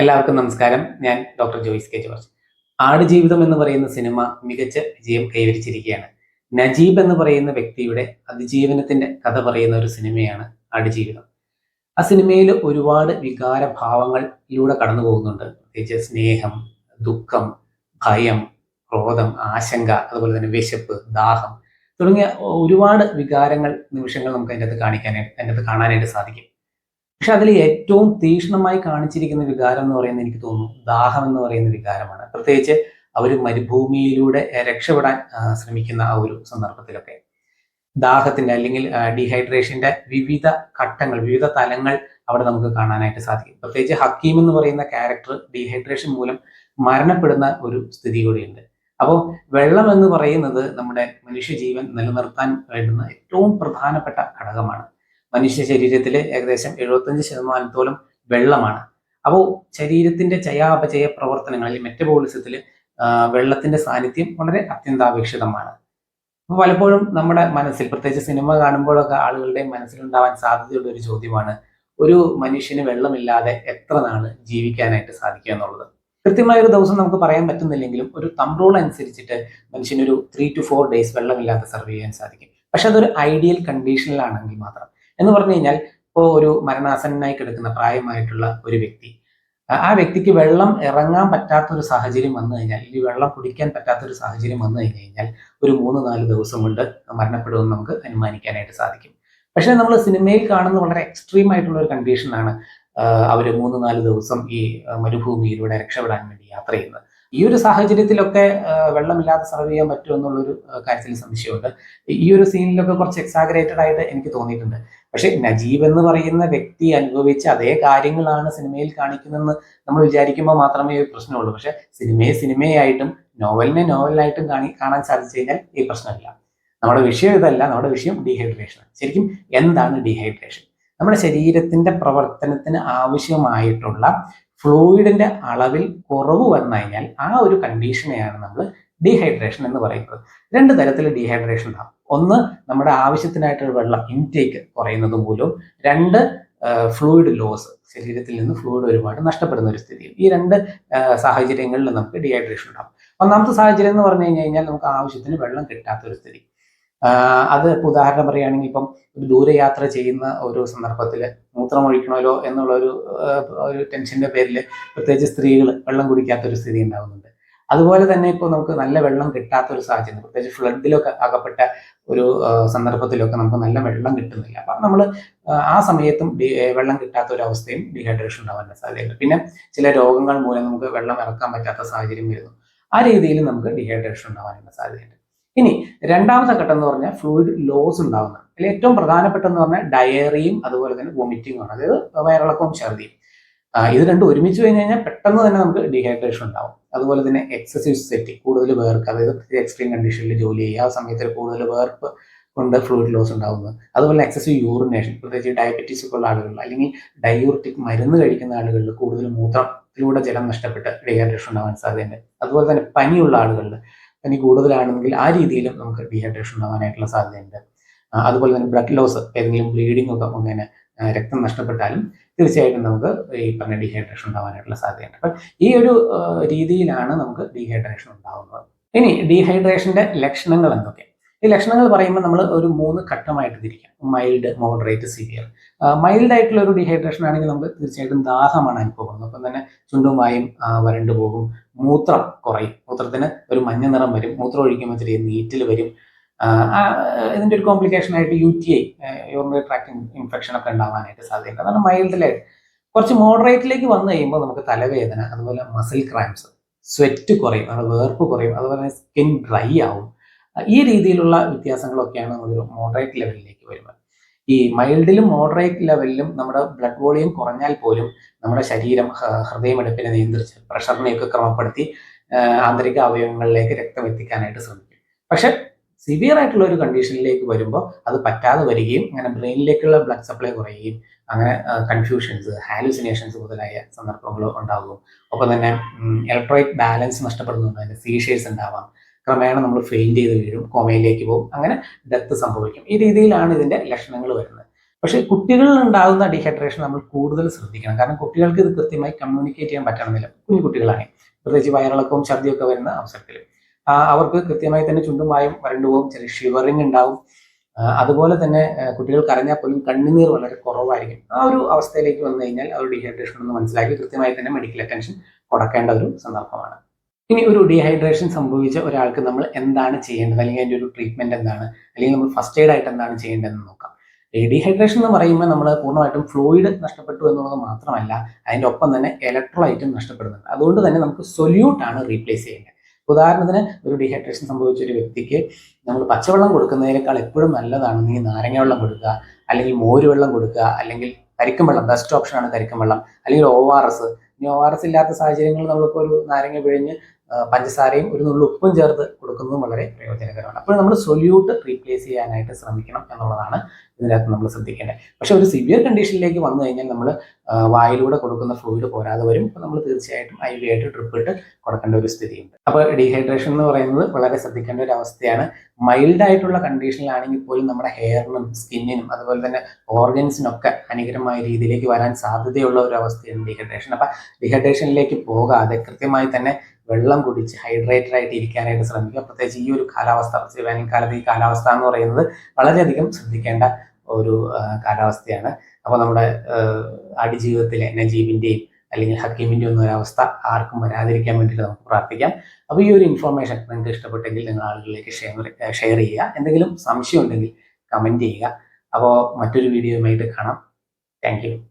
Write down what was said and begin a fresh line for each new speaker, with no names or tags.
എല്ലാവർക്കും നമസ്കാരം. ഞാൻ doctor Joice K George. Aadujeevitham എന്ന് പറയുന്ന സിനിമ മികച്ച വിജയം കൈവരിച്ചിരിക്കുകയാണ്. നജീബ് എന്ന് പറയുന്ന വ്യക്തിയുടെ അതിജീവനത്തിന്റെ കഥ പറയുന്ന ഒരു സിനിമയാണ് ആടുജീവിതം. ആ സിനിമയിൽ ഒരുപാട് വികാര ഭാവങ്ങളിലൂടെ കടന്നു പോകുന്നുണ്ട്. പ്രത്യേകിച്ച് സ്നേഹം ദുഃഖം ഭയം ക്രോധം ആശങ്ക അതുപോലെ തന്നെ വിശപ്പ് ദാഹം തുടങ്ങിയ ഒരുപാട് വികാരങ്ങൾ നിമിഷങ്ങൾ നമുക്ക് അതിന്റെ അകത്ത് കാണിക്കാനായിട്ട് അതിന്റെ അകത്ത് കാണാനായിട്ട് സാധിക്കും. പക്ഷെ അതിൽ ഏറ്റവും തീക്ഷ്ണമായി കാണിച്ചിരിക്കുന്ന വികാരം എന്ന് പറയുന്നത് എനിക്ക് തോന്നുന്നു ദാഹം എന്ന് പറയുന്ന വികാരമാണ്. പ്രത്യേകിച്ച് അവർ മരുഭൂമിയിലൂടെ രക്ഷപ്പെടാൻ ശ്രമിക്കുന്ന ആ ഒരു സന്ദർഭത്തിലൊക്കെ. ദാഹത്തിന്റെ അല്ലെങ്കിൽ ഡീഹൈഡ്രേഷന്റെ വിവിധ ഘട്ടങ്ങൾ വിവിധ തലങ്ങൾ അവിടെ നമുക്ക് കാണാനായിട്ട് സാധിക്കും. പ്രത്യേകിച്ച് ഹക്കീം എന്ന് പറയുന്ന ക്യാരക്ടർ ഡീഹൈഡ്രേഷൻ മൂലം മരണപ്പെടുന്ന ഒരു സ്ഥിതി കൂടിയുണ്ട്. അപ്പോൾ വെള്ളം എന്ന് പറയുന്നത് നമ്മുടെ മനുഷ്യജീവൻ നിലനിർത്താൻ വേണ്ടുന്ന ഏറ്റവും പ്രധാനപ്പെട്ട ഘടകമാണ്. മനുഷ്യ ശരീരത്തിൽ ഏകദേശം എഴുപത്തഞ്ച് ശതമാനത്തോളം വെള്ളമാണ്. അപ്പോൾ ശരീരത്തിന്റെ ചയാപചയ പ്രവർത്തനങ്ങൾ അല്ലെങ്കിൽ മെറ്റബോളിസത്തിൽ വെള്ളത്തിന്റെ സാന്നിധ്യം വളരെ അത്യന്താപേക്ഷിതമാണ്. അപ്പോൾ പലപ്പോഴും നമ്മുടെ മനസ്സിൽ പ്രത്യേകിച്ച് സിനിമ കാണുമ്പോഴൊക്കെ ആളുകളുടെ മനസ്സിലുണ്ടാവാൻ സാധ്യതയുള്ള ഒരു ചോദ്യമാണ് ഒരു മനുഷ്യന് വെള്ളമില്ലാതെ എത്ര നാണ് ജീവിക്കാനായിട്ട് സാധിക്കുക എന്നുള്ളത്? കൃത്യമായ ഒരു ദിവസം നമുക്ക് പറയാൻ പറ്റുന്നില്ലെങ്കിലും ഒരു തമ്പ്രോൾ അനുസരിച്ചിട്ട് മനുഷ്യന് ഒരു ത്രീ ടു ഫോർ ഡേയ്സ് വെള്ളമില്ലാതെ സർവ് ചെയ്യാൻ സാധിക്കും. പക്ഷെ അതൊരു ഐഡിയൽ കണ്ടീഷനിലാണെങ്കിൽ മാത്രം. എന്ന് പറഞ്ഞു കഴിഞ്ഞാൽ ഇപ്പോൾ ഒരു മരണാസന്നനായി കിടക്കുന്ന പ്രായമായിട്ടുള്ള ഒരു വ്യക്തി. ആ- വ്യക്തിക്ക് വെള്ളം ഇറങ്ങാൻ പറ്റാത്ത ഒരു സാഹചര്യം വന്നു കഴിഞ്ഞാൽ ഈ വെള്ളം കുടിക്കാൻ പറ്റാത്ത ഒരു സാഹചര്യം വന്നു കഴിഞ്ഞു കഴിഞ്ഞാൽ ഒരു മൂന്ന് നാല് ദിവസം കൊണ്ട് മരണപ്പെടുമെന്ന് നമുക്ക് അനുമാനിക്കാനായിട്ട് സാധിക്കും. പക്ഷേ നമ്മൾ സിനിമയിൽ കാണുന്ന വളരെ എക്സ്ട്രീം ആയിട്ടുള്ള ഒരു കണ്ടീഷനാണ് അവർ മൂന്ന് നാല് ദിവസം ഈ മരുഭൂമിയിലൂടെ രക്ഷപ്പെടാൻ വേണ്ടി യാത്ര ചെയ്യുന്നത്. ഈ ഒരു സാഹചര്യത്തിലൊക്കെ വെള്ളമില്ലാതെ സർവ് ചെയ്യാൻ പറ്റുമെന്നുള്ളൊരു കാര്യത്തിൽ സംശയമുണ്ട്. ഈ ഒരു സീനിലൊക്കെ കുറച്ച് എക്സാഗ്രേറ്റഡ് ആയിട്ട് എനിക്ക് തോന്നിയിട്ടുണ്ട്. പക്ഷെ നജീബ് എന്ന് പറയുന്ന വ്യക്തി അനുഭവിച്ച അതേ കാര്യങ്ങളാണ് സിനിമയിൽ കാണിക്കുന്നതെന്ന് നമ്മൾ വിചാരിക്കുമ്പോൾ മാത്രമേ ഒരു പ്രശ്നമുള്ളൂ. പക്ഷെ സിനിമയെ സിനിമയായിട്ടും നോവലിനെ നോവലായിട്ടും കാണി കാണാൻ സാധിച്ചു കഴിഞ്ഞാൽ ഈ പ്രശ്നമില്ല. നമ്മുടെ വിഷയം ഇതല്ല നമ്മുടെ വിഷയം ഡീഹൈഡ്രേഷൻ ശരിക്കും എന്താണ് ഡീഹൈഡ്രേഷൻ നമ്മുടെ ശരീരത്തിന്റെ പ്രവർത്തനത്തിന് ആവശ്യമായിട്ടുള്ള ഫ്ലൂയിഡിന്റെ അളവിൽ കുറവ് വന്നു കഴിഞ്ഞാൽ ആ ഒരു കണ്ടീഷനെയാണ് നമ്മൾ ഡീഹൈഡ്രേഷൻ എന്ന് പറയുന്നത്. രണ്ട് തരത്തിൽ ഡീഹൈഡ്രേഷൻ ഉണ്ടാകും ഒന്ന് നമ്മുടെ ആവശ്യത്തിനായിട്ടുള്ള വെള്ളം ഇൻടേക്ക് കുറയുന്നത് മൂലവും രണ്ട് ഫ്ലൂയിഡ് ലോസ് ശരീരത്തിൽ നിന്ന് ഫ്ലൂയിഡ് ഒരുപാട് നഷ്ടപ്പെടുന്ന ഒരു സ്ഥിതി ഈ രണ്ട് സാഹചര്യങ്ങളിൽ നമുക്ക് ഡീഹൈഡ്രേഷൻ ഉണ്ടാകും ഒന്നാമത്തെ സാഹചര്യം എന്ന് പറഞ്ഞു കഴിഞ്ഞ് കഴിഞ്ഞാൽ നമുക്ക് ആവശ്യത്തിന് വെള്ളം കിട്ടാത്ത ഒരു സ്ഥിതി. അത് ഇപ്പോൾ ഉദാഹരണം പറയുകയാണെങ്കിൽ ഇപ്പം ഒരു ദൂരയാത്ര ചെയ്യുന്ന ഒരു സന്ദർഭത്തിൽ മൂത്രം ഒഴിക്കണമല്ലോ എന്നുള്ള ഒരു ഒരു ടെൻഷന്റെ പേരിൽ പ്രത്യേകിച്ച് സ്ത്രീകൾ വെള്ളം കുടിക്കാത്ത ഒരു സ്ഥിതി ഉണ്ടാകുന്നുണ്ട് അതുപോലെ തന്നെ ഇപ്പോൾ നമുക്ക് നല്ല വെള്ളം കിട്ടാത്ത ഒരു സാഹചര്യം പ്രത്യേകിച്ച് ഫ്ലഡിലൊക്കെ അകപ്പെട്ട ഒരു സന്ദർഭത്തിലൊക്കെ നമുക്ക് നല്ല വെള്ളം കിട്ടുന്നില്ല. അപ്പം നമ്മൾ ആ സമയത്തും വെള്ളം കിട്ടാത്ത ഒരു അവസ്ഥയും ഡീഹൈഡ്രേഷൻ ഉണ്ടാവാൻ സാധ്യതയുണ്ട്. പിന്നെ ചില രോഗങ്ങൾ മൂലം നമുക്ക് വെള്ളം ഇറക്കാൻ പറ്റാത്ത സാഹചര്യം വരുന്നു. ആ രീതിയിൽ നമുക്ക് ഡീഹൈഡ്രേഷൻ ഉണ്ടാവാനുള്ള സാധ്യതയുണ്ട്. ഇനി രണ്ടാമത്തെ ഘട്ടം എന്ന് പറഞ്ഞാൽ ഫ്ലൂയിഡ് ലോസ് ഉണ്ടാവുന്നതാണ്. അല്ലെങ്കിൽ ഏറ്റവും പ്രധാനപ്പെട്ടെന്ന് പറഞ്ഞാൽ ഡയറിയും അതുപോലെ തന്നെ വോമിറ്റിംഗും ആണ്. അതായത് വയറിളക്കവും ഛർദിയും. ഇത് രണ്ടും ഒരുമിച്ച് കഴിഞ്ഞ് കഴിഞ്ഞാൽ പെട്ടെന്ന് തന്നെ നമുക്ക് ഡീഹൈഡ്രേഷൻ ഉണ്ടാവും. അതുപോലെ തന്നെ എക്സസീവ് സെറ്റി കൂടുതൽ വേർക്ക് അതായത് എക്സ്ട്രീം കണ്ടീഷനിൽ ജോലി ചെയ്യുക. ആ സമയത്തിൽ കൂടുതൽ വേർപ്പ് കൊണ്ട് ഫ്ലൂയിഡ് ലോസ് ഉണ്ടാകുന്നത് അതുപോലെ എക്സസീവ് യൂറിനേഷൻ പ്രത്യേകിച്ച് ഡയബറ്റീസ് ഒക്കെ ഉള്ള ആളുകളിൽ അല്ലെങ്കിൽ ഡയൂറിറ്റിക് മരുന്ന് കഴിക്കുന്ന ആളുകളിൽ കൂടുതൽ മൂത്രത്തിലൂടെ ജലം നഷ്ടപ്പെട്ട് ഡീഹൈഡ്രേഷൻ ഉണ്ടാവാൻ സാധ്യതയുണ്ട്. അതുപോലെ തന്നെ പനിയുള്ള ആളുകളിൽ പനി കൂടുതലാണെങ്കിൽ ആ രീതിയിലും നമുക്ക് ഡീഹൈഡ്രേഷൻ ഉണ്ടാകാനായിട്ടുള്ള സാധ്യതയുണ്ട്. അതുപോലെ തന്നെ ബ്ലഡ് ലോസ് ഏതെങ്കിലും ബ്ലീഡിംഗ് ഒക്കെ ആ, രക്തം നഷ്ടപ്പെട്ടാലും തീർച്ചയായിട്ടും നമുക്ക് ഈ പറഞ്ഞ ഡീഹൈഡ്രേഷൻ ഉണ്ടാകാനായിട്ടുള്ള സാധ്യതയുണ്ട്. അപ്പം ഈ ഒരു രീതിയിലാണ് നമുക്ക് ഡീഹൈഡ്രേഷൻ ഉണ്ടാകുന്നത് ഇനി ഡീഹൈഡ്രേഷന്റെ ലക്ഷണങ്ങൾ എന്തൊക്കെ? ഈ ലക്ഷണങ്ങൾ പറയുമ്പോൾ നമ്മൾ ഒരു മൂന്ന് ഘട്ടമായിട്ട് തിരിക്കാം. മൈൽഡ് മോഡറേറ്റ് സിവിയർ മൈൽഡ് ആയിട്ടുള്ള ഒരു ഡീഹൈഡ്രേഷൻ ആണെങ്കിൽ നമുക്ക് തീർച്ചയായിട്ടും ദാഹമാണ് അനുഭവപ്പെടുന്നത്. അപ്പം തന്നെ ചുണ്ടും വായും വരണ്ടു പോകും. മൂത്രം കുറയും. മൂത്രത്തിന് ഒരു മഞ്ഞ നിറം വരും. മൂത്രം ഒഴിക്കുമ്പോൾ ചെറിയ നീറ്റിൽ വരും. ഇതിന്റെ ഒരു കോംപ്ലിക്കേഷൻ ആയിട്ട് U T I urinary tract infection ഒക്കെ ഉണ്ടാവാനായിട്ട് സാധ്യതയുണ്ട്. കാരണം മൈൽഡിലായിട്ട് കുറച്ച് മോഡറേറ്റിലേക്ക് വന്നു കഴിയുമ്പോൾ നമുക്ക് തലവേദന അതുപോലെ മസിൽ ക്രാംസ് സ്വെറ്റ് കുറയും അത് വേർപ്പ് കുറയും അതുപോലെ സ്കിൻ ഡ്രൈ ആവും. ഈ രീതിയിലുള്ള വ്യത്യാസങ്ങളൊക്കെയാണ് നമ്മളൊരു മോഡറേറ്റ് ലെവലിലേക്ക് വരുന്നത്. ഈ മൈൽഡിലും മോഡറേറ്റ് ലെവലിലും നമ്മുടെ ബ്ലഡ് വോളിയം കുറഞ്ഞാൽ പോലും നമ്മുടെ ശരീരം ഹൃദയമെടുപ്പിനെ നിയന്ത്രിച്ച് പ്രഷറിനെയൊക്കെ ക്രമപ്പെടുത്തി ആന്തരിക അവയവങ്ങളിലേക്ക് രക്തം എത്തിക്കാനായിട്ട് ശ്രമിക്കും. പക്ഷെ സിവിയർ ആയിട്ടുള്ള ഒരു കണ്ടീഷനിലേക്ക് വരുമ്പോൾ അത് പറ്റാതെ വരികയും അങ്ങനെ ബ്രെയിനിലേക്കുള്ള ബ്ലഡ് സപ്ലൈ കുറയുകയും അങ്ങനെ കൺഫ്യൂഷൻസ് ഹാലുസിനേഷൻസ് മുതലായ സന്ദർഭങ്ങൾ ഉണ്ടാകും. ഒപ്പം തന്നെ ഇലക്ട്രോണിക് ബാലൻസ് നഷ്ടപ്പെടുന്നുണ്ട്. അതിന്റെ സീഷേഴ്സ് ഉണ്ടാവാം. ക്രമേണ നമ്മൾ ഫെയിൻ ചെയ്ത് വീഴും കോമയിലേക്ക് പോകും. അങ്ങനെ ഡെത്ത് സംഭവിക്കും. ഈ രീതിയിലാണ് ഇതിന്റെ ലക്ഷണങ്ങൾ വരുന്നത്. പക്ഷേ കുട്ടികളിൽ ഉണ്ടാകുന്ന ഡീഹൈഡ്രേഷൻ നമ്മൾ കൂടുതൽ ശ്രദ്ധിക്കണം. കാരണം കുട്ടികൾക്ക് ഇത് കൃത്യമായി കമ്മ്യൂണിക്കേറ്റ് ചെയ്യാൻ പറ്റണമെന്നില്ല. കുഞ്ഞു കുട്ടികളാണ് പ്രത്യേകിച്ച് വയറിളക്കവും ഛർദിയൊക്കെ വരുന്ന അവസരത്തിൽ അവർക്ക് കൃത്യമായി തന്നെ ചുണ്ടുമായും വരണ്ടു പോകും. ചെറിയ ഷിവറിങ് ഉണ്ടാവും. അതുപോലെ തന്നെ കുട്ടികൾ കരഞ്ഞാൽ പോലും കണ്ണുനീർ വളരെ കുറവായിരിക്കും. ആ ഒരു അവസ്ഥയിലേക്ക് വന്നു കഴിഞ്ഞാൽ അവർ ഡീഹൈഡ്രേഷൻ എന്ന് മനസ്സിലാക്കി കൃത്യമായി തന്നെ മെഡിക്കൽ അറ്റൻഷൻ കൊടുക്കേണ്ട ഒരു സന്ദർഭമാണ്. ഇനി ഒരു ഡീഹൈഡ്രേഷൻ സംഭവിച്ച ഒരാൾക്ക് നമ്മൾ എന്താണ് ചെയ്യേണ്ടത്? അല്ലെങ്കിൽ അതിന്റെ ഒരു ട്രീറ്റ്മെന്റ് എന്താണ്? അല്ലെങ്കിൽ നമ്മൾ ഫസ്റ്റ് എയ്ഡ് ആയിട്ട് എന്താണ് ചെയ്യേണ്ടതെന്ന് നോക്കാം. ഡീഹൈഡ്രേഷൻ എന്ന് പറയുമ്പോൾ നമ്മൾ പൂർണമായിട്ടും ഫ്ലൂയിഡ് നഷ്ടപ്പെട്ടു എന്നുള്ളത് മാത്രമല്ല അതിന്റെ ഒപ്പം തന്നെ ഇലക്ട്രോലൈറ്റും നഷ്ടപ്പെടുന്നുണ്ട്. അതുകൊണ്ട് തന്നെ നമുക്ക് സൊല്യൂട്ടാണ് റീപ്ലേസ് ചെയ്യേണ്ടത്. ഉദാഹരണത്തിന് ഒരു ഡീഹൈഡ്രേഷൻ സംഭവിച്ച ഒരു വ്യക്തിക്ക് നമ്മൾ പച്ചവെള്ളം കൊടുക്കുന്നതിനേക്കാൾ എപ്പോഴും നല്ലതാണ് നീ നാരങ്ങ വെള്ളം കൊടുക്കുക അല്ലെങ്കിൽ മോര് വെള്ളം കൊടുക്കുക അല്ലെങ്കിൽ കരിക്കും വെള്ളം ബെസ്റ്റ് ഓപ്ഷനാണ് കരിക്കും വെള്ളം അല്ലെങ്കിൽ ഒ ആർ എസ് ഇനി ഒ ആർ എസ് ഇല്ലാത്ത സാഹചര്യങ്ങളിൽ നമ്മളിപ്പോൾ ഒരു നാരങ്ങ പിഴിഞ്ഞ് പഞ്ചസാരയും ഒരു നുള്ളു ഉപ്പും ചേർത്ത് കൊടുക്കുന്നതും വളരെ പ്രയോജനകരമാണ്. അപ്പോൾ നമ്മൾ സൊല്യൂട്ട് റീപ്ലേസ് ചെയ്യാനായിട്ട് ശ്രമിക്കണം എന്നുള്ളതാണ് ഇതിനകത്ത് നമ്മൾ ശ്രദ്ധിക്കേണ്ടത്. പക്ഷേ ഒരു സിവിയർ കണ്ടീഷനിലേക്ക് വന്നു കഴിഞ്ഞാൽ നമ്മൾ വായിലൂടെ കൊടുക്കുന്ന ഫ്ലൂയിഡ് പോരാതെ വരും. അപ്പോൾ നമ്മൾ തീർച്ചയായിട്ടും ഐ വി ആയിട്ട് ഡ്രിപ്പ് ഇട്ട് കൊടുക്കേണ്ട ഒരു സ്ഥിതിയുണ്ട്. അപ്പോൾ ഡീഹൈഡ്രേഷൻ എന്ന് പറയുന്നത് വളരെ ശ്രദ്ധിക്കേണ്ട ഒരു അവസ്ഥയാണ്. മൈൽഡ് ആയിട്ടുള്ള കണ്ടീഷനിലാണെങ്കിൽ പോലും നമ്മുടെ ഹെയറിനും സ്കിന്നിനും അതുപോലെ തന്നെ ഓർഗൻസിനൊക്കെ ഹാനികരമായ രീതിയിലേക്ക് വരാൻ സാധ്യതയുള്ള ഒരു അവസ്ഥയാണ് ഡീഹൈഡ്രേഷൻ അപ്പം ഡീഹൈഡ്രേഷനിലേക്ക് പോകാതെ കൃത്യമായി തന്നെ വെള്ളം കുടിച്ച് ഹൈഡ്രേറ്റഡ് ആയിട്ട് ഇരിക്കാനായിട്ട് ശ്രമിക്കുക. പ്രത്യേകിച്ച് ഈ ഒരു കാലാവസ്ഥ വേനൽക്കാലത്ത് ഈ കാലാവസ്ഥ എന്ന് പറയുന്നത് വളരെയധികം ശ്രദ്ധിക്കേണ്ട ഒരു കാലാവസ്ഥയാണ്. അപ്പോൾ നമ്മുടെ അടിജീവിതത്തിലെ നജീബിന്റെയും അല്ലെങ്കിൽ ഹക്കീമിന്റെ ഒന്നും ഒരു അവസ്ഥ ആർക്കും വരാതിരിക്കാൻ വേണ്ടിയിട്ട് നമുക്ക് പ്രാർത്ഥിക്കാം. അപ്പോൾ ഈ ഒരു ഇൻഫർമേഷൻ നിങ്ങൾക്ക് ഇഷ്ടപ്പെട്ടെങ്കിൽ നിങ്ങൾ ആളുകളിലേക്ക് ഷെയർ ഷെയർ ചെയ്യുക. എന്തെങ്കിലും സംശയം ഉണ്ടെങ്കിൽ കമന്റ് ചെയ്യുക. അപ്പോൾ മറ്റൊരു വീഡിയോയുമായിട്ട് കാണാം. താങ്ക്